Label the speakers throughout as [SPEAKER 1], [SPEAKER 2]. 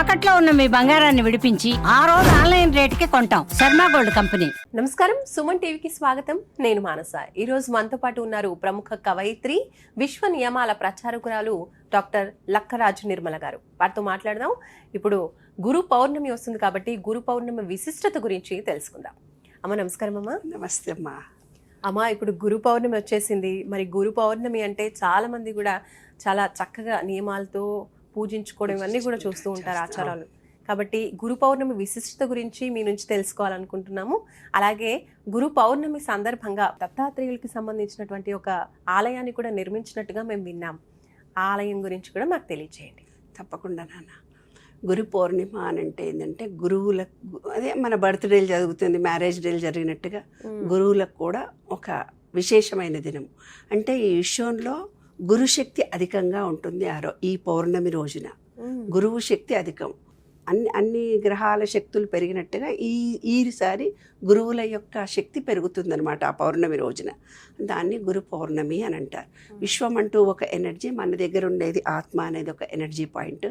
[SPEAKER 1] తాకట్లో ఉన్న మీ బంగారాన్ని విడిపించి ఆ రోజు ఆన్లైన్ రేటుకి కొంటాం. Sharma gold company.
[SPEAKER 2] నమస్కారం. సుమన్ టీవీకి స్వాగతం. నేను మానస. ఈ రోజు మనతో పాటు ఉన్నారు ప్రముఖ కవయిత్రి విశ్వ నియమాల ప్రచారకురాలు డాక్టర్ లక్కరాజు నిర్మల గారు. వారితో మాట్లాడదాం. ఇప్పుడు గురు పౌర్ణమి వస్తుంది కాబట్టి గురు పౌర్ణమి విశిష్టత గురించి తెలుసుకుందాం. అమ్మ నమస్కారం అమ్మా.
[SPEAKER 3] నమస్తే అమ్మా.
[SPEAKER 2] అమ్మా ఇప్పుడు గురు పౌర్ణమి వచ్చేసింది. మరి గురు పౌర్ణమి అంటే చాలా మంది కూడా చాలా చక్కగా నియమాలతో పూజించుకోవడం ఇవన్నీ కూడా చూస్తూ ఉంటారు ఆచారాలు. కాబట్టి గురు పౌర్ణమి విశిష్టత గురించి మీ నుంచి తెలుసుకోవాలనుకుంటున్నాము. అలాగే గురు పౌర్ణమి సందర్భంగా దత్తాత్రేయులకి సంబంధించినటువంటి ఒక ఆలయాన్ని కూడా నిర్మించినట్టుగా మేము విన్నాం. ఆ ఆలయం గురించి కూడా మాకు తెలియజేయండి
[SPEAKER 3] తప్పకుండా నాన్న. గురు పౌర్ణిమ అని అంటే ఏంటంటే గురువుల అదే మన బర్త్డేలు జరుగుతుంది మ్యారేజ్ డేలు జరిగినట్టుగా గురువులకు కూడా ఒక విశేషమైన దినం. అంటే ఈ విశ్వంలో గురుశక్తి అధికంగా ఉంటుంది ఆ రో ఈ పౌర్ణమి రోజున. గురువు శక్తి అధికం. అన్ని అన్ని గ్రహాల శక్తులు పెరిగినట్టుగా ఈ ఈసారి గురువుల యొక్క శక్తి పెరుగుతుందన్నమాట ఆ పౌర్ణమి రోజున. దాన్ని గురు పౌర్ణమి అని అంటారు. విశ్వం అంటూ ఒక ఎనర్జీ మన దగ్గర ఉండేది ఆత్మ అనేది ఒక ఎనర్జీ పాయింట్.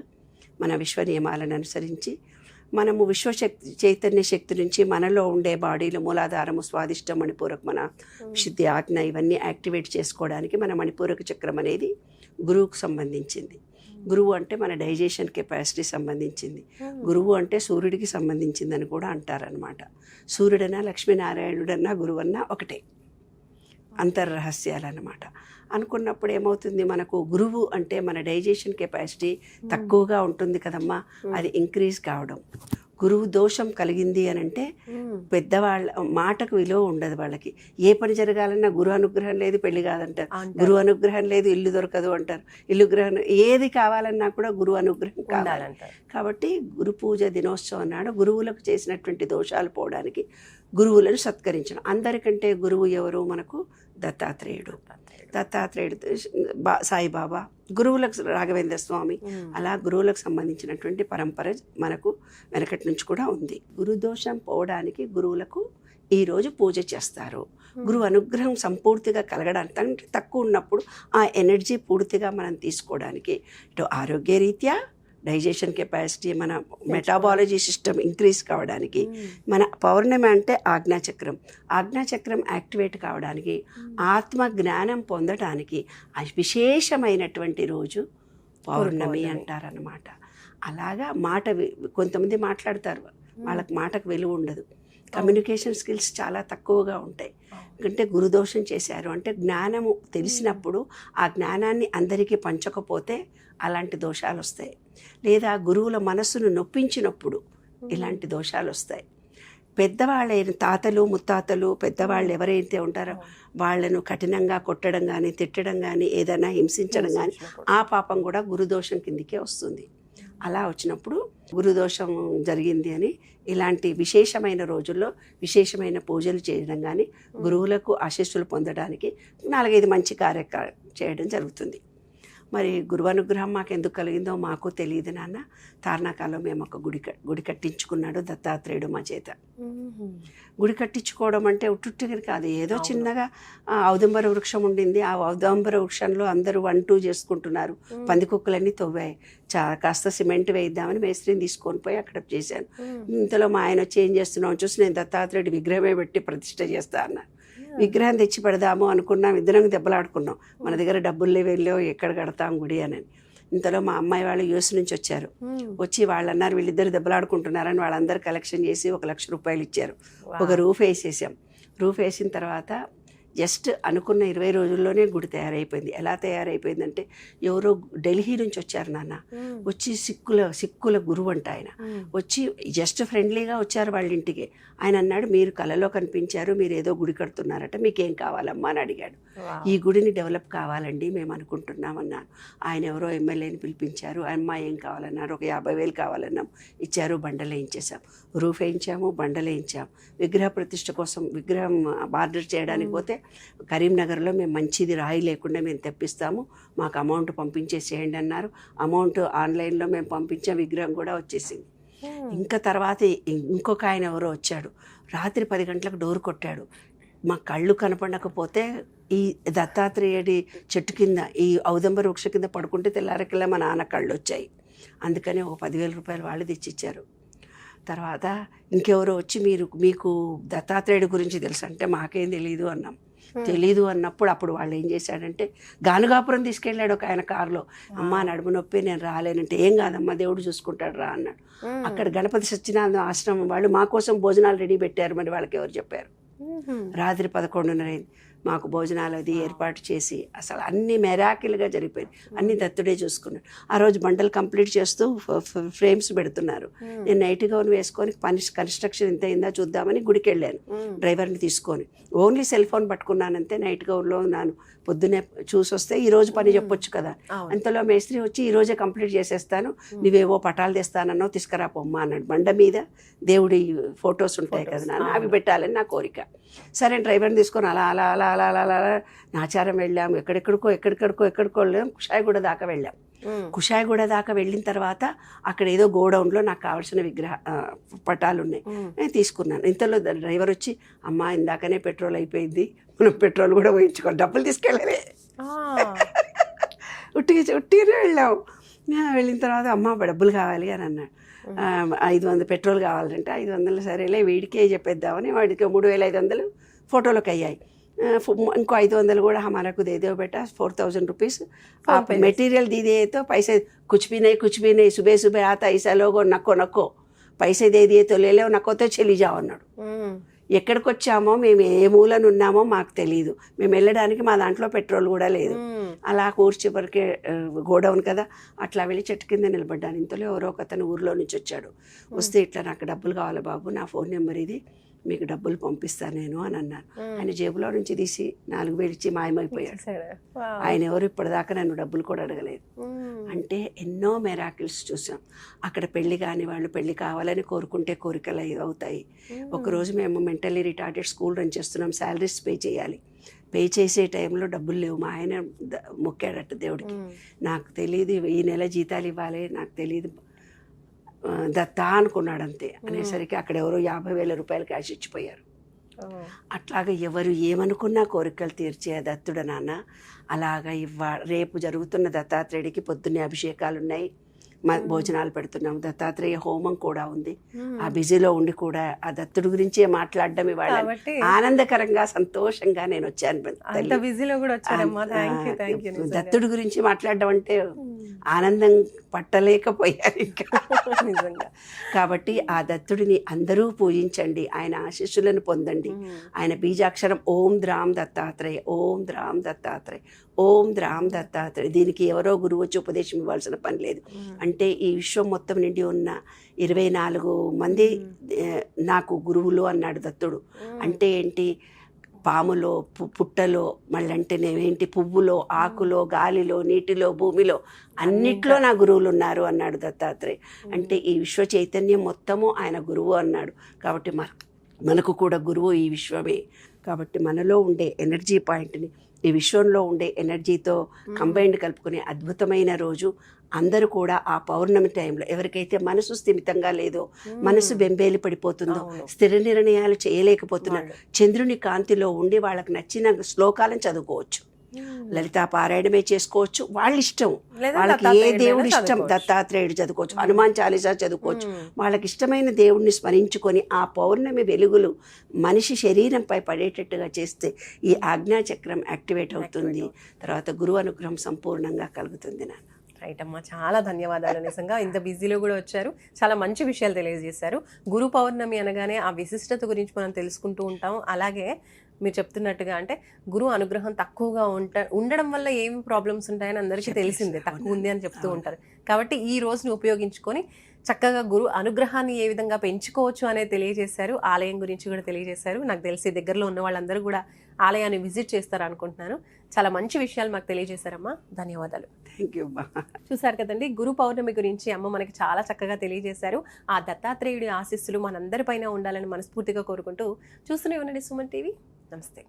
[SPEAKER 3] మన విశ్వ నియమాలను అనుసరించి మనము విశ్వశక్తి చైతన్య శక్తి నుంచి మనలో ఉండే బాడీలు మూలాధారము స్వాదిష్టం మణిపూరక మన శుద్ధి ఆజ్ఞ ఇవన్నీ యాక్టివేట్ చేసుకోవడానికి మన మణిపూరక చక్రం అనేది గురువుకు సంబంధించింది. గురువు అంటే మన డైజెషన్ కెపాసిటీ సంబంధించింది. గురువు అంటే సూర్యుడికి సంబంధించిందని కూడా అంటారనమాట సూర్యుడన్నా లక్ష్మీనారాయణుడన్నా గురువన్నా ఒకటే. అంతర్రహస్యాలన్నమాట. అనుకున్నప్పుడు ఏమవుతుంది? మనకు గురువు అంటే మన డైజెషన్ కెపాసిటీ తక్కువగా ఉంటుంది కదమ్మా. అది ఇంక్రీజ్ కావడం. గురువు దోషం కలిగింది అని అంటే పెద్దవాళ్ళ మాటకు విలువ ఉండదు వాళ్ళకి. ఏ పని జరగాలన్నా గురు అనుగ్రహం లేదు పెళ్ళి కాదంటారు. గురు అనుగ్రహం లేదు ఇల్లు దొరకదు అంటారు. ఇల్లు గ్రహం ఏది కావాలన్నా కూడా గురు అనుగ్రహం కావాలి.
[SPEAKER 2] ఉండాలంటారు.
[SPEAKER 3] కాబట్టి గురు పూజ దినోత్సవం నాడు గురువులకు చేసినటువంటి దోషాలు పోవడానికి గురువులను సత్కరించడం. అందరికంటే గురువు ఎవరు? మనకు దత్తాత్రేయుడు. దత్తాత్రేయుడు బా సాయిబాబా గురువులకు రాఘవేంద్ర స్వామి. అలా గురువులకు సంబంధించినటువంటి పరంపర మనకు వెనకటి నుంచి కూడా ఉంది. గురుదోషం పోవడానికి గురువులకు ఈ రోజు పూజ చేస్తారు. గురువు అనుగ్రహం సంపూర్తిగా కలగడానికి అంటే తక్కువ ఉన్నప్పుడు ఆ ఎనర్జీ పూర్తిగా మనం తీసుకోవడానికి ఇటు ఆరోగ్య రీత్యా డైజెషన్ కెపాసిటీ మన మెటాబాలజీ సిస్టమ్ ఇంక్రీజ్ కావడానికి మన పౌర్ణమి అంటే ఆజ్ఞాచక్రం. ఆజ్ఞాచక్రం యాక్టివేట్ కావడానికి ఆత్మ జ్ఞానం పొందడానికి విశేషమైనటువంటి రోజు పౌర్ణమి. అంటారనమాట అలాగా మాట కొంతమంది మాట్లాడతారు. వాళ్ళకి మాటకు విలువ ఉండదు. కమ్యూనికేషన్ స్కిల్స్ చాలా తక్కువగా ఉంటాయి. ఎందుకంటే గురుదోషం చేశారు. అంటే జ్ఞానము తెలిసినప్పుడు ఆ జ్ఞానాన్ని అందరికీ పంచకపోతే అలాంటి దోషాలు వస్తాయి. లేదా గురువుల మనస్సును నొప్పించినప్పుడు ఇలాంటి దోషాలు వస్తాయి. పెద్దవాళ్ళైన తాతలు ముత్తాతలు పెద్దవాళ్ళు ఎవరైతే ఉంటారో వాళ్ళను కఠినంగా కొట్టడం కానీ తిట్టడం కానీ ఏదైనా హింసించడం కానీ ఆ పాపం కూడా గురుదోషం కిందికే వస్తుంది. అలా వచ్చినప్పుడు గురుదోషం జరిగింది అని ఇలాంటి విశేషమైన రోజుల్లో విశేషమైన పూజలు చేయడం కానీ గురువులకు ఆశీస్సులు పొందడానికి నాలుగైదు మంచి కార్య చేయడం జరుగుతుంది. మరి గురువు అనుగ్రహం మాకు ఎందుకు కలిగిందో మాకు తెలియదు నాన్న. తార్నాకాలో మేము ఒక గుడి గుడి కట్టించుకున్నాడు దత్తాత్రేయుడు మా చేత. గుడి కట్టించుకోవడం అంటే ఉట్టుట్టుగా కాదు ఏదో. చిన్నగా ఆ, ఔదంబర వృక్షం ఉండింది. ఆ ఔదంబర వృక్షంలో అందరూ వన్ టూ చేసుకుంటున్నారు. పందికొక్కులన్నీ తవ్వాయి. చా కాస్త సిమెంట్ వేయిద్దామని మేస్త్రిని తీసుకొని పోయి అక్కడ చేశాను. ఇంతలో మా ఆయన వచ్చి ఏం చేస్తున్నావు? చూసి నేను దత్తాత్రేయుడి విగ్రహమే పెట్టి ప్రతిష్ట చేస్తా అన్నాను విగ్రహం తెచ్చి పెడదాము అనుకున్నాం ఇద్దరం దెబ్బలాడుకున్నాం. మన దగ్గర డబ్బులు లేవేళ్ళో ఎక్కడ కడతాం గుడి అని. ఇంతలో మా అమ్మాయి వాళ్ళు యూఎస్ నుంచి వచ్చారు. వచ్చి వాళ్ళు అన్నారు వీళ్ళిద్దరు దెబ్బలాడుకుంటున్నారని వాళ్ళందరూ కలెక్షన్ చేసి ఒక లక్ష రూపాయలు ఇచ్చారు. ఒక రూఫ్ వేసేసాం. రూఫ్ వేసిన తర్వాత జస్ట్ అనుకున్న ఇరవై రోజుల్లోనే గుడి తయారైపోయింది. ఎలా తయారైపోయిందంటే ఎవరో ఢిల్లీ నుంచి వచ్చారు నాన్న. వచ్చి సిక్కుల సిక్కుల గురువు అంట ఆయన వచ్చి జస్ట్ ఫ్రెండ్లీగా వచ్చారు వాళ్ళ ఇంటికి. ఆయన అన్నాడు మీరు కలలో కనిపించారు మీరు ఏదో గుడి కడుతున్నారట మీకేం కావాలమ్మా? అని అడిగాడు. ఈ గుడిని డెవలప్ కావాలండి మేము అనుకుంటున్నామన్నాను ఆయన ఎవరో ఎమ్మెల్యేని పిలిపించారు. అమ్మ ఏం కావాలన్నారు? ఒక యాభై వేలు కావాలన్నాం. ఇచ్చారు బండలు వేయించేసాం రూఫ్ వేయించాము బండలు వేయించాము విగ్రహ ప్రతిష్ఠ కోసం విగ్రహం బార్డర్ చేయడానికి పోతే కరీంనగర్లో మేము మంచిది రాయి లేకుండా మేము తెప్పిస్తాము. మాకు అమౌంట్ పంపించేసేయండి అన్నారు. అమౌంట్ ఆన్లైన్లో మేము పంపించాం విగ్రహం కూడా వచ్చేసింది. ఇంకా తర్వాత ఇంకొక ఆయన ఎవరో వచ్చాడు. రాత్రి పది గంటలకు డోర్ కొట్టాడు. మా కళ్ళు కనపడకపోతే ఈ దత్తాత్రేయుడి చెట్టు కింద ఈ ఔదంబర వృక్ష కింద పడుకుంటే తెల్లారకెల్లా మా నాన్న కళ్ళు వచ్చాయి. అందుకని ఒక పదివేల రూపాయలు వాళ్ళు తెచ్చిచ్చారు. తర్వాత ఇంకెవరో వచ్చి మీరు మీకు దత్తాత్రేయుడు గురించి తెలుసు అంటే మాకేం తెలియదు అన్నాం. తెలీదు అన్నప్పుడు అప్పుడు వాళ్ళు ఏం చేశాడంటే గానుగాపురం తీసుకెళ్ళాడు ఒక ఆయన కారులో. అమ్మ నడుము నొప్పి నేను రాలేనంటే. ఏం కాదమ్మా దేవుడు చూసుకుంటాడు రా అన్నాడు. అక్కడ గణపతి సత్యనారాయణ ఆశ్రమం వాళ్ళు మా కోసం భోజనాలు రెడీ పెట్టారు మరి వాళ్ళకి ఎవరు చెప్పారు. రాత్రి పదకొండున్నర అయింది. మాకు భోజనాలు అది ఏర్పాటు చేసి అసలు అన్ని మెరాకిల్గా జరిగిపోయింది. అన్ని దత్తుడే చూసుకున్నాడు. ఆ రోజు బండలు కంప్లీట్ చేస్తూ ఫ్రేమ్స్ పెడుతున్నారు. నేను నైట్ గౌన్ వేసుకొని పని కన్స్ట్రక్షన్ ఎంత అయిందా చూద్దామని గుడికి వెళ్ళాను డ్రైవర్ని తీసుకొని. ఓన్లీ సెల్ ఫోన్ పట్టుకున్నానంతే నైట్ గౌన్లో ఉన్నాను. పొద్దునే చూసి వస్తే ఈ రోజు పని చెప్పొచ్చు కదా. అంతలో మేస్త్రి వచ్చి ఈ రోజే కంప్లీట్ చేసేస్తాను. నువ్వేవో పటాలు తెస్తానన్నో తీసుకురా పొమ్మ అన్నాడు. బండ మీద దేవుడి ఫొటోస్ ఉంటాయి కదా నాన్న అవి పెట్టాలని నా కోరిక. సరే డ్రైవర్ని తీసుకొని అలా అలా అలా అలా అలా అలా నాచారం వెళ్ళాం ఎక్కడెక్కడికో ఎక్కడెక్కడికో ఎక్కడికో వెళ్ళాం కుషాయిగూడ దాకా వెళ్ళాం కుషాయిగూడ దాకా వెళ్ళిన తర్వాత అక్కడ ఏదో గోడౌన్లో నాకు కావాల్సిన విగ్రహ పటాలు ఉన్నాయి నేను తీసుకున్నాను ఇంతలో డ్రైవర్ వచ్చి అమ్మ ఇందాకనే పెట్రోల్ అయిపోయింది మనం పెట్రోల్ కూడా పోయించుకోవాలి డబ్బులు తీసుకెళ్ళలే ఉట్టి ఉట్టినే వెళ్ళాం వెళ్ళిన తర్వాత అమ్మ డబ్బులు కావాలి అని అన్నాడు ఐదు వందలు పెట్రోల్ కావాలంటే ఐదు వందలు సరేలే వీడికే చెప్పేద్దామని వాడికి మూడు వేల ఐదు వందలు ఫోటోలకు అయ్యాయి ఇంకో ఐదు వందలు కూడా హమారకు దేదో beta four thousand rupees material दीदी तो पैसे कुछ भी नहीं कुछ भी नहीं सुबह सुबह आता ऐसा लोगो నక్కో నక్కో పైసే దే दिए तो ले लो నక్కోతో చెల్లి జావు అన్నాడు ఎక్కడికి వచ్చామో మేము ఏ మూలను ఉన్నామో మాకు తెలియదు మేము వెళ్ళడానికి మా దాంట్లో పెట్రోల్ కూడా లేదు అలా కూర్చి వరకే ఆ, గోడౌన్ కదా అట్లా వెళ్ళి చెట్టు కింద నిలబడ్డాను ఇంతలో ఎవరో ఒక అతను ఊర్లో నుంచి వచ్చాడు వస్తే ఇట్లా నాకు డబ్బులు కావాలి బాబు నా ఫోన్ నెంబర్ ఇది మీకు డబ్బులు పంపిస్తాను నేను అని అన్నాను. ఆయన జేబులో నుంచి తీసి నాలుగు వేలు ఇచ్చి మాయమైపోయాడు. ఆయన ఎవరు ఇప్పటిదాకా నన్ను డబ్బులు కూడా అడగలేదు. అంటే ఎన్నో మెరాకిల్స్ చూసాం. అక్కడ పెళ్ళి కాని వాళ్ళు పెళ్ళి కావాలని కోరుకుంటే కోరికలు అవుతాయి. ఒకరోజు మేము మెంటల్లీ రిటార్టెడ్ స్కూల్ రన్ చేస్తున్నాం. శాలరీస్ పే చేయాలి. పే చేసే టైంలో డబ్బులు లేవు. మా ఆయన మొక్కాడట దేవుడికి. నాకు తెలియదు ఈ నెల జీతాలు ఇవ్వాలి. నాకు తెలియదు దత్తా అనుకున్నాడు అంతే అనేసరికి అక్కడ ఎవరో యాభై వేల రూపాయలు క్యాష్ ఇచ్చిపోయారు. అట్లాగా ఎవరు ఏమనుకున్నా కోరికలు తీర్చే దత్తుడు నాన్న. అలాగా ఇవ్వ రేపు జరుగుతున్న దత్తాత్రేయుడికి పొద్దున్నే అభిషేకాలు ఉన్నాయి భోజనాలు పెడుతున్నాం. దత్తాత్రేయ హోమం కూడా ఉంది. ఆ బిజీలో ఉండి కూడా ఆ దత్తుడి గురించే మాట్లాడడం ఇవాళ ఆనందకరంగా సంతోషంగా నేను వచ్చాను. దత్తుడి గురించి మాట్లాడడం అంటే ఆనందం పట్టలేకపోయారు ఇంకా.
[SPEAKER 2] నిజంగా.
[SPEAKER 3] కాబట్టి ఆ దత్తుడిని అందరూ పూజించండి. ఆయన ఆశీస్సులను పొందండి. ఆయన బీజాక్షరం ఓం ద్రామ్ దత్తాత్రేయ ఓం ద్రామ్ దత్తాత్రేయ ఓం ద్రామ్ దత్తాత్రేయ. దీనికి ఎవరో గురువు వచ్చి ఉపదేశం ఇవ్వాల్సిన పని లేదు. అంటే ఈ విశ్వం మొత్తం నిండి ఉన్న ఇరవై నాలుగు మంది నాకు గురువులు అన్నాడు దత్తుడు. అంటే ఏంటి? పాములో పు- పుట్టలో మళ్ళీ అంటేనేమేంటి పువ్వులో ఆకులో గాలిలో నీటిలో భూమిలో అన్నిట్లో నా గురువులు ఉన్నారు అన్నాడు దత్తాత్రేయ. అంటే ఈ విశ్వ చైతన్యం మొత్తము ఆయన గురువు అన్నాడు. కాబట్టి మన మనకు కూడా గురువు ఈ విశ్వమే. కాబట్టి మనలో ఉండే ఎనర్జీ పాయింట్ని ఈ విశ్వంలో ఉండే ఎనర్జీతో కంబైన్డ్ కలుపుకునే అద్భుతమైన రోజు అందరూ కూడా ఆ పౌర్ణమి టైంలో ఎవరికైతే మనసు స్థిమితంగా లేదో మనసు బెంబేలి పడిపోతుందో. స్థిర నిర్ణయాలు చేయలేకపోతున్నారు. చంద్రుని కాంతిలో ఉండి వాళ్ళకి నచ్చిన శ్లోకాలను చదువుకోవచ్చు లలితా పారాయణమే చేసుకోవచ్చు. వాళ్ళ ఇష్టం వాళ్ళకి ఏ దేవుడు ఇష్టం. దత్తాత్రేయుడు చదువుకోవచ్చు. హనుమాన్ చాలీసా చదువుకోవచ్చు.
[SPEAKER 2] మ్మ్.
[SPEAKER 3] వాళ్ళకి ఇష్టమైన దేవుడిని స్మరించుకొని ఆ పౌర్ణమి వెలుగులు మనిషి శరీరంపై పడేటట్టుగా చేస్తే ఈ ఆజ్ఞా చక్రం యాక్టివేట్ అవుతుంది. తర్వాత గురువు అనుగ్రహం సంపూర్ణంగా కలుగుతుంది నాన్న.
[SPEAKER 2] రైట్ అమ్మా చాలా ధన్యవాదాలు నిజంగా. ఇంత బిజీలో కూడా వచ్చారు. చాలా మంచి విషయాలు తెలియజేశారు. గురు పౌర్ణమి అనగానే ఆ విశిష్టత గురించి మనం తెలుసుకుంటూ ఉంటాం. అలాగే మీరు చెప్తున్నట్టుగా అంటే గురు అనుగ్రహం తక్కువగా ఉంట ఉండడం వల్ల ఏమి ప్రాబ్లమ్స్ ఉంటాయని అందరికీ తెలిసిందే. తక్కువ ఉంది అని చెప్తూ ఉంటారు. కాబట్టి ఈ రోజుని ఉపయోగించుకొని చక్కగా గురు అనుగ్రహాన్ని ఏ విధంగా పెంచుకోవచ్చు అనేది తెలియజేశారు. ఆలయం గురించి కూడా తెలియజేశారు. నాకు తెలిసి దగ్గరలో ఉన్న వాళ్ళందరూ కూడా ఆలయాన్ని విజిట్ చేస్తారు అనుకుంటున్నాను. చాలా మంచి విషయాలు మాకు తెలియజేశారమ్మా. ధన్యవాదాలు.
[SPEAKER 3] థ్యాంక్ యూ
[SPEAKER 2] చూసారు కదండి గురు పౌర్ణమి గురించి అమ్మ మనకి చాలా చక్కగా తెలియజేశారు. ఆ దత్తాత్రేయుడి ఆశీస్సులు మనందరిపైన ఉండాలని మనస్ఫూర్తిగా కోరుకుంటూ చూస్తూనే ఉండండి సుమన్ టీవీ. నమస్తే